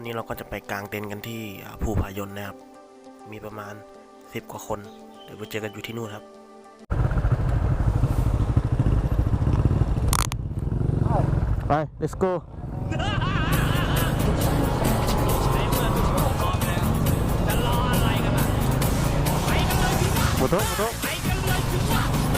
วันนี้เราก็จะไปกางเต็นท์กันที่อ่าภูผายนนะครับ มีประมาณ10กว่าคน เดี๋ยวไปเจอกันอยู่ที่นู่นครับไป let's go หมดแล้วหมดแล้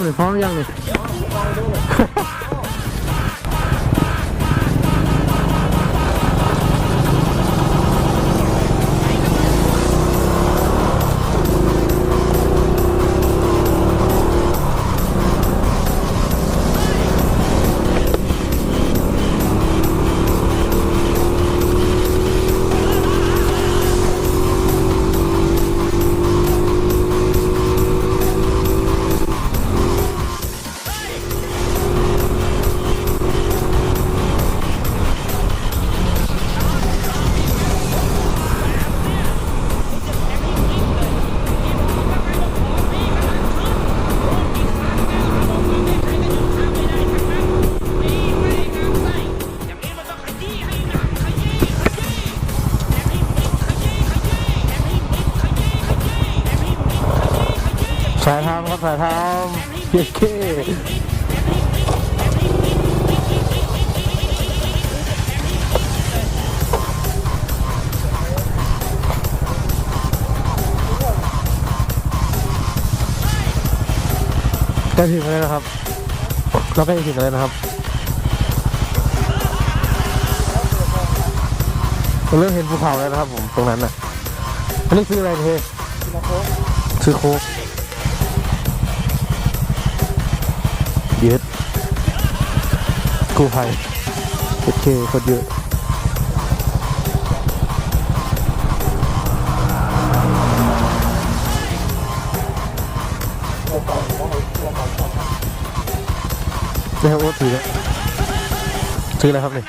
วพร้อมหายทามครับสายทามเย้เก้ใกล้ถึงแล้วนะครับ เราใกล้ถึงแล้วนะครับเราเริ่มเห็นภูเขาแล้วนะครับผมตรงนั้นน่ะ อันนี้คืออะไรเทซื้อโค้ก เย็ดกู้ภัยโอเคคนเยอะแล้วโอ๊ตถือแล้วซื้ออะไรครับเนี่ย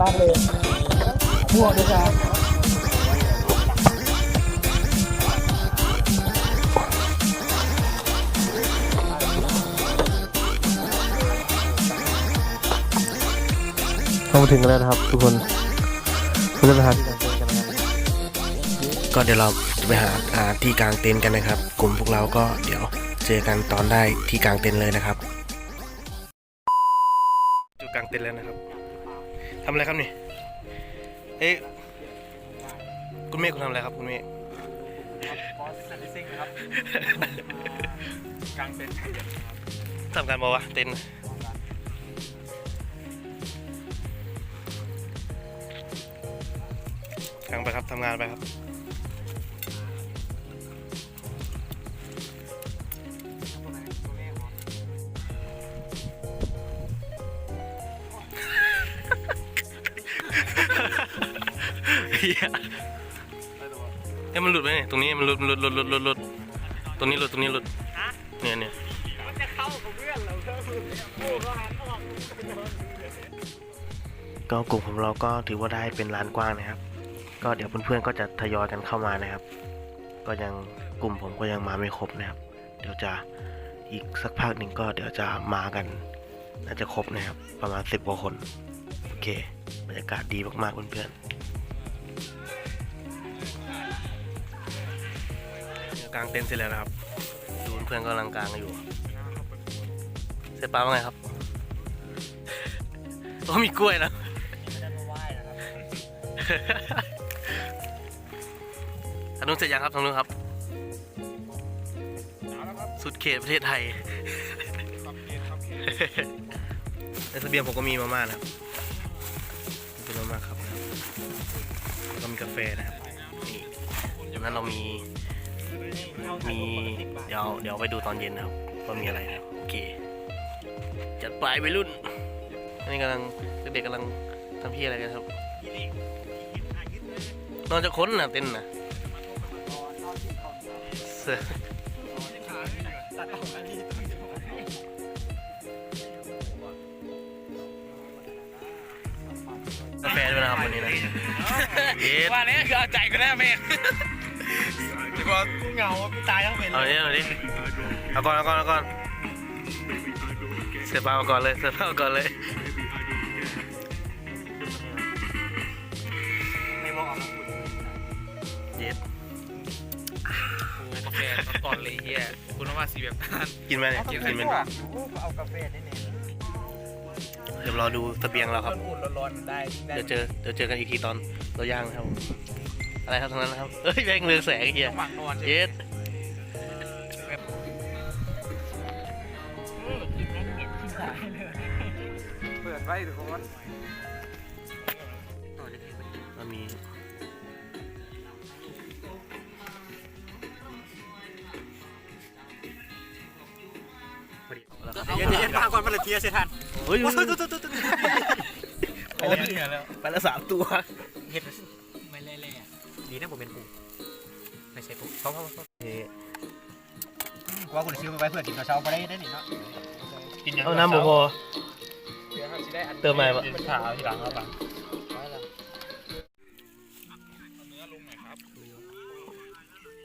เรามาถึงกันแล้วนะครับทุกคนเราจะไปหาที่กางเต็นท์กันนะครับก็เดี๋ยวเราจะไปหาหาที่กลางเต็นท์กันนะครับ กลุ่มพวกเราก็เดี๋ยวเจอกันตอนได้ที่กลางเต็นท์เลยนะครับ จุดกลางเต็นท์แล้วนะครับ ทำอะไรครับนี่เอ๊ะคุณเมฆคุณทำอะไรครับคุณเมฆบอสซันดิซิ่งนะครับกลางเต็นท์ทำการบอกว่าเต็นท์กลางไปครับทำงานไปครับ เอ้ยมันหลุดไหมเนี่ยตรงนี้มันหลุดมันหลุดหลุดหลุดหลุดหลุดตรงนี้หลุดตรงนี้หลุดเนี่ยเนี่ยมันจะเข้ากับเพื่อนเราเพื่อนโอ้ก็หันออกก็กลุ่มของเราก็ถือว่าได้เป็นลานกว้างนะครับ ก็เดี๋ยวเพื่อนๆก็จะทยอยกันเข้ามานะครับ ก็ยังกลุ่มผมก็ยังมาไม่ครบนะครับ เดี๋ยวจะอีกสักพักหนึ่งก็เดี๋ยวจะมากัน น่าจะครบนะครับ ประมาณสิบกว่าคน โอเค บรรยากาศดีมากๆเพื่อนๆ กลางเต็นท์เสร็จแล้วนะครับ ดูเพื่อนกำลังกลางอยู่ เสร็จปลาว่าไงครับโอ้มีกล้วยนะครับทางนู้นเสร็จยังครับทางนู้นครับ สุดเขตประเทศไทยในเสบียงผมก็มีมาม่านะครับเป็นมาม่าครับแล้วก็มีกาแฟนะครับนี่นั้นเรามี มีเดี๋ยวเดี๋ยวไปดูตอนเย็นนะครับว่ามีอะไรนะครับโอเค จัดไปไปรุ่นอันนี้กำลังเด็กๆกำลังทำพี่อะไรกันครับนอนจะค้นนะเต้นนะเสือตัดออกอันนี้กาแฟด้วยนะครับวันนี้นะเย็ดว่าแล้วคือเอาใจก็ได้แม่ เดี๋ยวบอกกูเหงาพี่ตายทั้งเป็นเอาดิเอาดิเอาก่อนเอาก่อนเอาก่อนเสียบปลาเอาก่อนเลยเสียบปลาเอาก่อนเลยไม่บอกเอามาพูดเย็ดกาแฟตอนเลยเฮียคุณว่าสีแบบนั้นกินไหมเนี่ยกินกินไหมเอากาแฟนี่เนี่ยเดี๋ยวรอดูเสบียงเราครับ อุ่นๆร้อนๆได้ได้ เดี๋ยวเจอเดี๋ยวเจอกันอีกทีตอนเราย่างนะครับผม อะไรครับทั้งนั้นนะครับเอ้ยแบงเรืองแสงไอ้เฮียหวังนอนเย็ดเปิดไว้ทุกคนมันมีเย็นเย็นพาก่อนมาเลยเทียเสียทันเฮ้ยโอ้เฮ้ยยตุ๊ดตุ๊ดตุ๊ดไปแล้วไปแล้วสามตัว ไม่ใช่กูเขาเขาเฮ้ยว่าคุณชิวไปไว้เพื่อกินตอนเช้าไปได้ได้หนิเนาะกินยังเอาน้ำบ่พอเสียห้าสิเติมใหม่ปะขาที่หลังแล้วปะ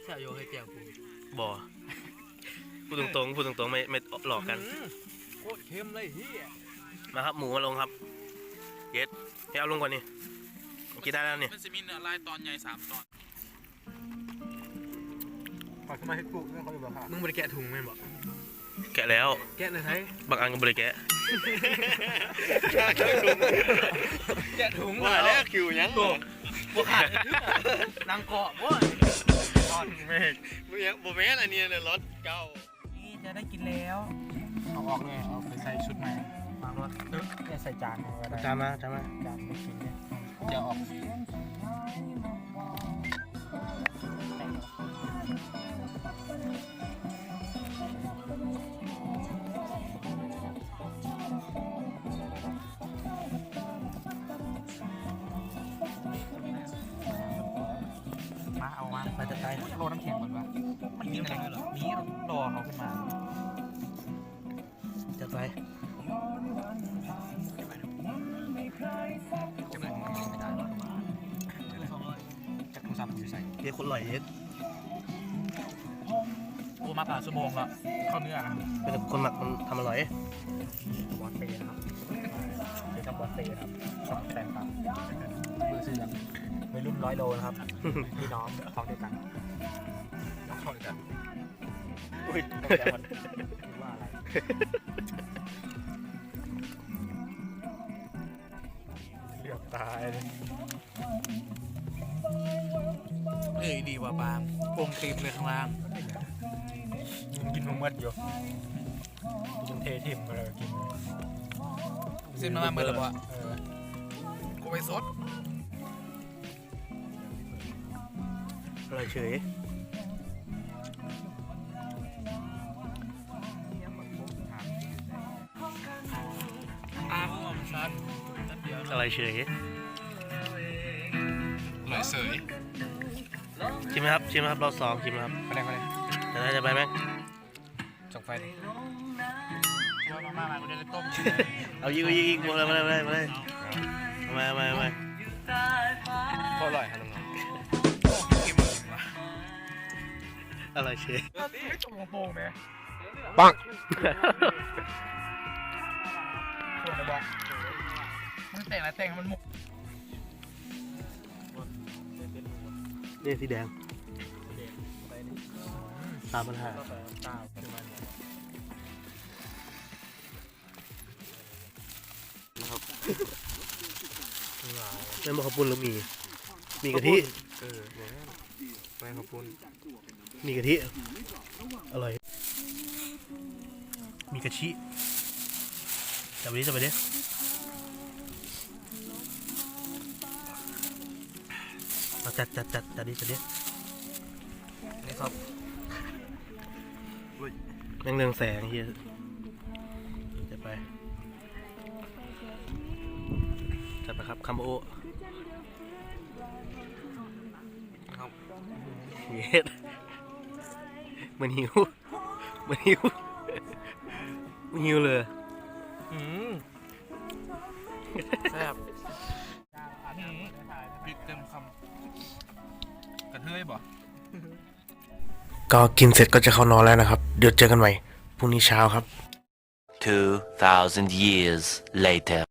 แซ่บโยให้เจียวกูบ่พูดตรงๆพูดตรงๆไม่ไม่หลอกกันโคตรเค็มเลยเฮียมาครับหมูมาลงครับเย็ดให้เอาลงก่อนนี่กินได้แล้วนี่มันจะมีเนื้อลายตอนใหญ่สามตอน ฝากขึ้นมาให้กูเรื่องเขาอยู่แบบค่ะมึงบริแกะถุงแม่นบอกแกะแล้ว แกะเลยไทยบางอันก็บริแกะแกะถุงว่าแล้วคิวยังตัวบวขาดนางเกาะบ่นอนเมฆบ่ยังบ่แม่นอันนี้เนี่ยรถเก่านี่จะได้กินแล้วเอาออกเลยเอาไปใส่ชุดใหม่ฟังว่าเนี่ยใส่จานก็ได้จามมาจามมาจานไม่กินเนี่ยจะออก มาเอามาไปจะตายโลน้ำแข็งก่อนวะมันมีอะไรเหรอมีรอเขาขึ้นมา เย็ดคนอร่อยเย็ดโอ้มาผ่านชั่วโมงละเข้าเนื้อนะเป็นแต่คนหมักมันทำอร่อยบอสเต้นะครับเดี๋ยวทำบอสเต้ครับสองแสนครับเบอร์สี่วัยรุ่นร้อยโลนะครับ พี่น้องท้องเดียวกันน้องท้องเดียวกันอุ้ยต้องแก้มันว่าอะไร ว่ะปาล์มโป่งตีมเลยข้างล่างยังกินมันมืดอยู่กินเททิมเลยกินซิมน้ำมันเมื่อไหร่บ่เออกูไปสดอร่อยเฉยอ้าวมันชัดนัดเดียวอร่อยเฉยลอยเสย ชิมไหมครับ ชิมไหมครับรอบสองชิมไหมครับไปเลยไปเลยจะได้จะไปไหมจบไฟดิเอามามากูจะได้ต้มเอายิงยิงยิงมาเลยมาเลยมาเลยมาเลยมามามาโคตรอร่อยครับน้องอร่อยเฉยไม่จมกระโปรงไหมปังโคตรเลยบอกมันแต่งอะไรแต่งให้มันมุก นี่สีแดงสามปัญหาตาขึ้นมาไม่บอกขาวปุ้นแล้วมี มีกะทิ เออเนี่ยแม่ข้าวปุ้นมีกะทิ อร่อย มีกะทิจับไปดิจับไปดิ จัดจัดจัดจัดดิจัดดินี่ครับแม่งเรืองแสงเฮียจัดไปจัดไปครับคัมโบโอครับเย็ดมันหิวมันหิวมันหิวเลยอืมแซ่บ เทยบ่ก็กินเสร็จก็จะเข้านอนแล้วนะครับ เดี๋ยวเจอกันใหม่พรุ่งนี้เช้าครับ 2,000 years later.